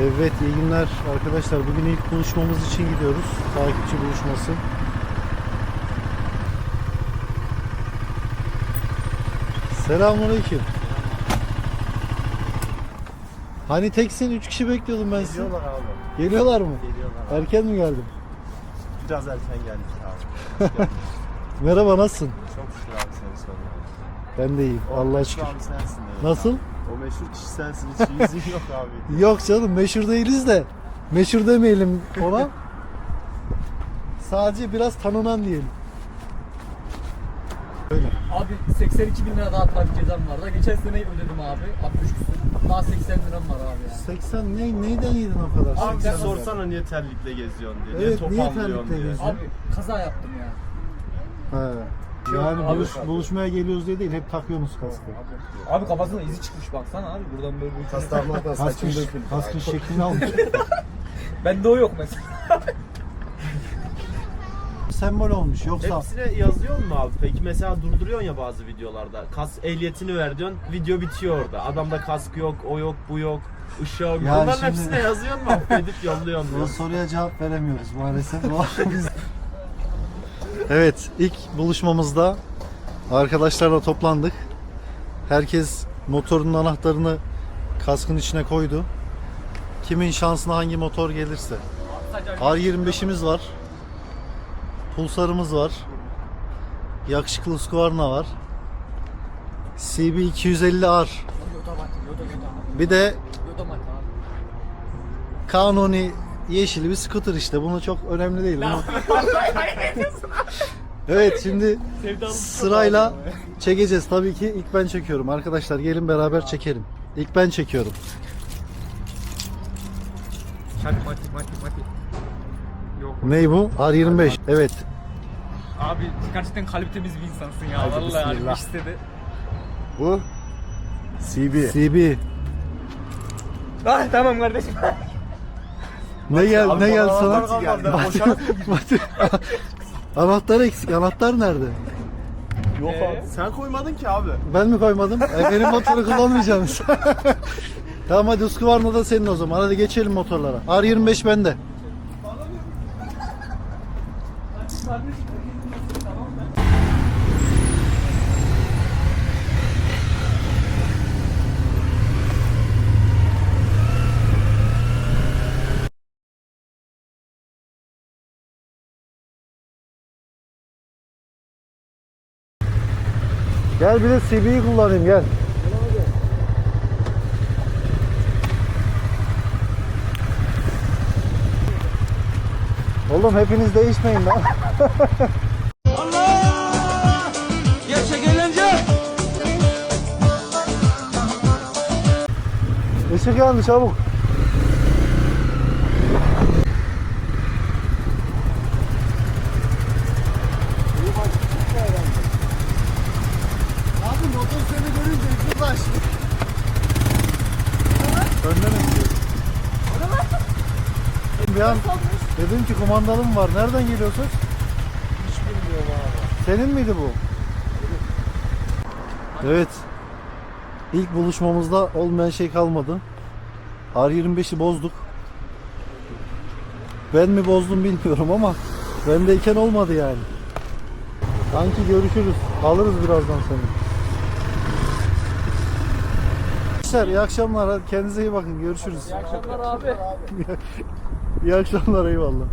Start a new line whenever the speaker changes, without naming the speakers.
Evet iyi günler arkadaşlar. Bugün ilk buluşmamız için gidiyoruz. Takipçi buluşması. Selamünaleyküm. Hani teksin 3 kişi bekliyordum ben sizi.
Geliyorlar abi.
Geliyorlar mı?
Geliyorlar.
Erken mi geldim?
Biraz erken geldik abi.
Merhaba nasılsın?
Çok şükür abi seni sormalı.
Ben de iyiyim. Allah'a şükür.
Abi sensin demek.
Nasıl?
O meşhur kişi sensin. Hiç yüzün yok abi.
Yok canım meşhur değiliz de. Meşhur demeyelim ona. Sadece biraz tanınan diyelim. Öyle.
Abi 82 bin lira daha trafik cezam var da geçen sene ödedim abi 60 küsür. Daha 80 liram var abi ya.
80 ne, neyden yedin o kadar?
Abi
80
sen sorsana niye terlikle geziyorsun diye.
Evet,
niye
niye
topallıyorsun
terlikle
diye.
geziyorsun?
Abi kaza yaptım ya.
He. Yani buluş, buluşmaya geliyoruz diye değil hep takıyorsunuz kaskı.
Abi kafasına izi çıkmış baksana abi buradan böyle bir
Kastamlardan
Kaskın,
saçım döküldü.
kaskın şeklini almış.
Bende o yok mesela.
Sembol olmuş yoksa
Hepsine yazıyor mu abi? Peki mesela durduruyorsun ya bazı videolarda. Kas ehliyetini ver diyorsun. Video bitiyor orada. Adamda kask yok, o yok, bu yok. Işığı yok.
Ya
Bunların
şimdi-
hepsine yazıyor mu? Affedip yolluyorsun diyor.
soruya cevap veremiyoruz maalesef. Biz- evet ilk buluşmamızda arkadaşlarla toplandık. Herkes motorunun anahtarını kaskın içine koydu. Kimin şansına hangi motor gelirse. R25'imiz var. Pulsarımız var. Yakışıklı Husqvarna var. CB 250R.
Yoda bak, yoda yoda.
Bir de. Kanuni yeşil bir scooter işte. Bunu çok önemli değil. Bunu... evet şimdi sırayla çekeceğiz. Tabii ki ilk ben çekiyorum. Arkadaşlar gelin beraber çekelim. İlk ben çekiyorum.
Hadi mati mati mati. Yok.
Ney bu? R25. Evet.
Abi gerçekten kalp temiz bir insansın ya.
Hadi
Vallahi
bismillah.
istedi.
Bu CB.
CB.
Ah tamam kardeşim.
Ne gel ne
bana
sana?
anahtar
eksik. Anahtar nerede?
Yok
Ee?
abi. Sen koymadın ki abi.
Ben mi koymadım? E, benim motoru kullanmayacaksınız. tamam hadi Husqvarna da senin o zaman. Hadi geçelim motorlara. R25 bende. Gel bir de CB'yi kullanayım gel. Oğlum hepiniz değişmeyin lan.
Gerçek eğlence.
Işık yandı çabuk.
Abi motor seni yıkılaş.
Önden eksiyor. Bir an dedim ki kumandalım var. Nereden geliyorsun?
Hiç bilmiyorum abi.
Senin miydi bu? Evet. İlk buluşmamızda olmayan şey kalmadı. R25'i bozduk. Ben mi bozdum bilmiyorum ama bendeyken olmadı yani. Sanki görüşürüz. Alırız birazdan seni. Arkadaşlar iyi akşamlar. Kendinize iyi bakın. Görüşürüz.
İyi akşamlar abi.
İyi akşamlar eyvallah.